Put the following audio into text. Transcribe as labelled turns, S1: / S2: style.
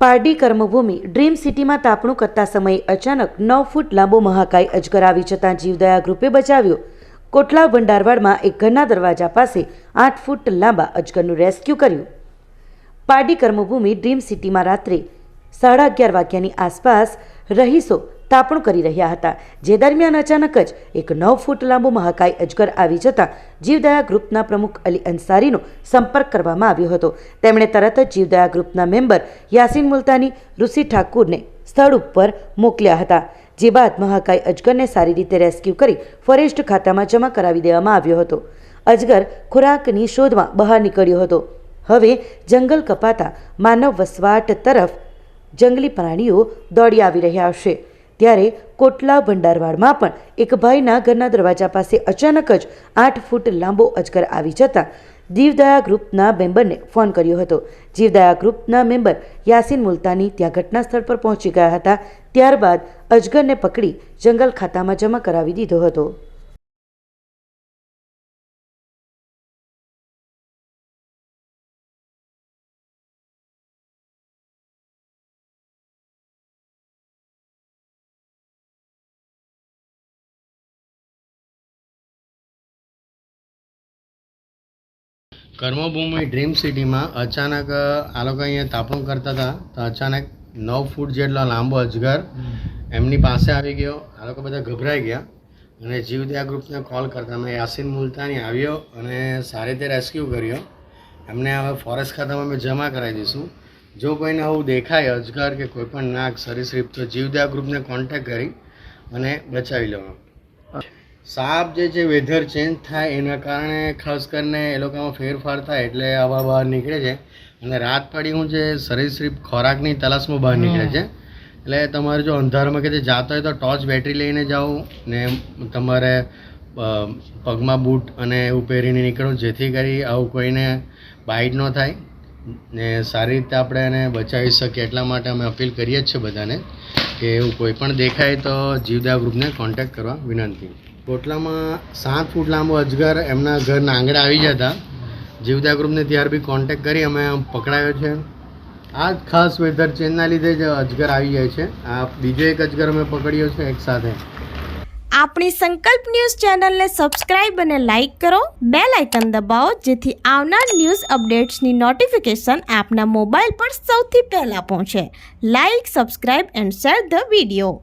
S1: Pardi કર્મભૂમિ dream સિટીમાં તાપણું કરતા સમયે અચાનક નવ ફૂટ લાંબો મહાકાય અજગર આવી જતાં જીવદયા ગ્રુપે બચાવ્યો. કોટલા ભંડારવાડમાં એક ઘરના દરવાજા પાસે આઠ ફૂટ લાંબા અજગરનું રેસ્ક્યુ કર્યું. પારડી કર્મભૂમિ ડ્રીમ સિટીમાં રાત્રે સાડા અગિયાર વાગ્યાની આસપાસ રહીશો તાપણું કરી રહ્યા હતા. જે દરમિયાન અચાનક જ એક નવ ફૂટ લાંબો મહાકાય અજગર આવી જતાં જીવદયા ગ્રુપના પ્રમુખ અલી અંસારીનો સંપર્ક કરવામાં આવ્યો હતો. તેમણે તરત જ જીવદયા ગ્રુપના મેમ્બર યાસીન મુલતાની ઋષિ ઠાકુરને સ્થળ ઉપર મોકલ્યા હતા, જે બાદ મહાકાય અજગરને સારી રીતે રેસ્ક્યુ કરી ફોરેસ્ટ ખાતામાં જમા કરાવી દેવામાં આવ્યો હતો. અજગર ખોરાકની શોધમાં બહાર નીકળ્યો હતો. હવે જંગલ કપાતા માનવ વસવાટ તરફ જંગલી પ્રાણીઓ દોડી આવી રહ્યા હશે. ત્યારે કોટલા ભંડારવાડમાં પણ એક ભાઈના ઘરના દરવાજા પાસે અચાનક જ આઠ ફૂટ લાંબો અજગર આવી જતાં જીવદયા ગ્રુપના મેમ્બરને ફોન કર્યો હતો. જીવદયા ગ્રુપના મેમ્બર યાસીન મુલતાની ત્યાં ઘટના સ્થળ પર પહોંચી ગયા હતા. ત્યારબાદ અજગરને પકડી જંગલ ખાતામાં જમા કરાવી દીધો હતો.
S2: કર્મભૂમિ ડ્રીમ સિટીમાં અચાનક, આ લોકો અહીંયા તાપણું કરતા હતા, તો અચાનક નવ ફૂટ જેટલો લાંબો અજગર એમની પાસે આવી ગયો. આ લોકો બધા ગભરાઈ ગયા. અને જીવદયા ગ્રુપને કોલ કરતા મેં યાસીન મુલતાની આવ્યો અને સારી રીતે રેસ્ક્યુ કર્યો. એમને હવે ફોરેસ્ટ ખાતામાં અમે જમા કરાવી દઈશું. જો કોઈને આવું દેખાય, અજગર કે કોઈપણ નાક સરીસૃપ તો જીવદયા ગ્રુપને કોન્ટેક્ટ કરી અને બચાવી લેવાનો. સાપ જે છે વેધર ચેન્જ થાય એના કારણે ખાસ કરીને એ લોકોમાં ફેરફાર થાય એટલે આવા બહાર નીકળે છે. અને રાત પડી હું જે સરીસૃપ ખોરાકની તલાશમાં બહાર નીકળે છે. એટલે તમારે જો અંધારામાં કે જાતો હોય તો ટોર્ચ બેટરી લઈને જાઓ ને તમારે પગમાં બૂટ અને એવું પહેરીને નીકળો જેથી કરી આવું કોઈને બાઇટ ન થાય. ને સારી રીતે આપણે એને બચાવી શકીએ એટલા માટે અમે અપીલ કરીએ જ છીએ બધાને કે એવું કોઈ પણ દેખાય તો જીવદા ગ્રુપને કોન્ટેક્ટ કરવા વિનંતી. કોટલામાં સાત ફૂટ લાંબો અજગર એમના ઘરના આંગણે આવી જતા. જીવદા ગ્રુપને ત્યાર બી કોન્ટેક કરી અમે પકડાયો છે. આ ખાસ વેધર ચેનના લીધે જ અજગર આવી જાય છે. આ બીજો એક અજગર અમે પકડ્યો છે એક સાથે.
S3: આપણી સંકલ્પ ન્યૂઝ ચેનલને સબસ્ક્રાઇબ અને લાઇક કરો. બે લાઇકન દબાવો, જેથી આવનાર ન્યૂઝ અપડેટ્સની નોટિફિકેશન આપના મોબાઈલ પર સૌથી પહેલાં પહોંચે. Like subscribe and share the video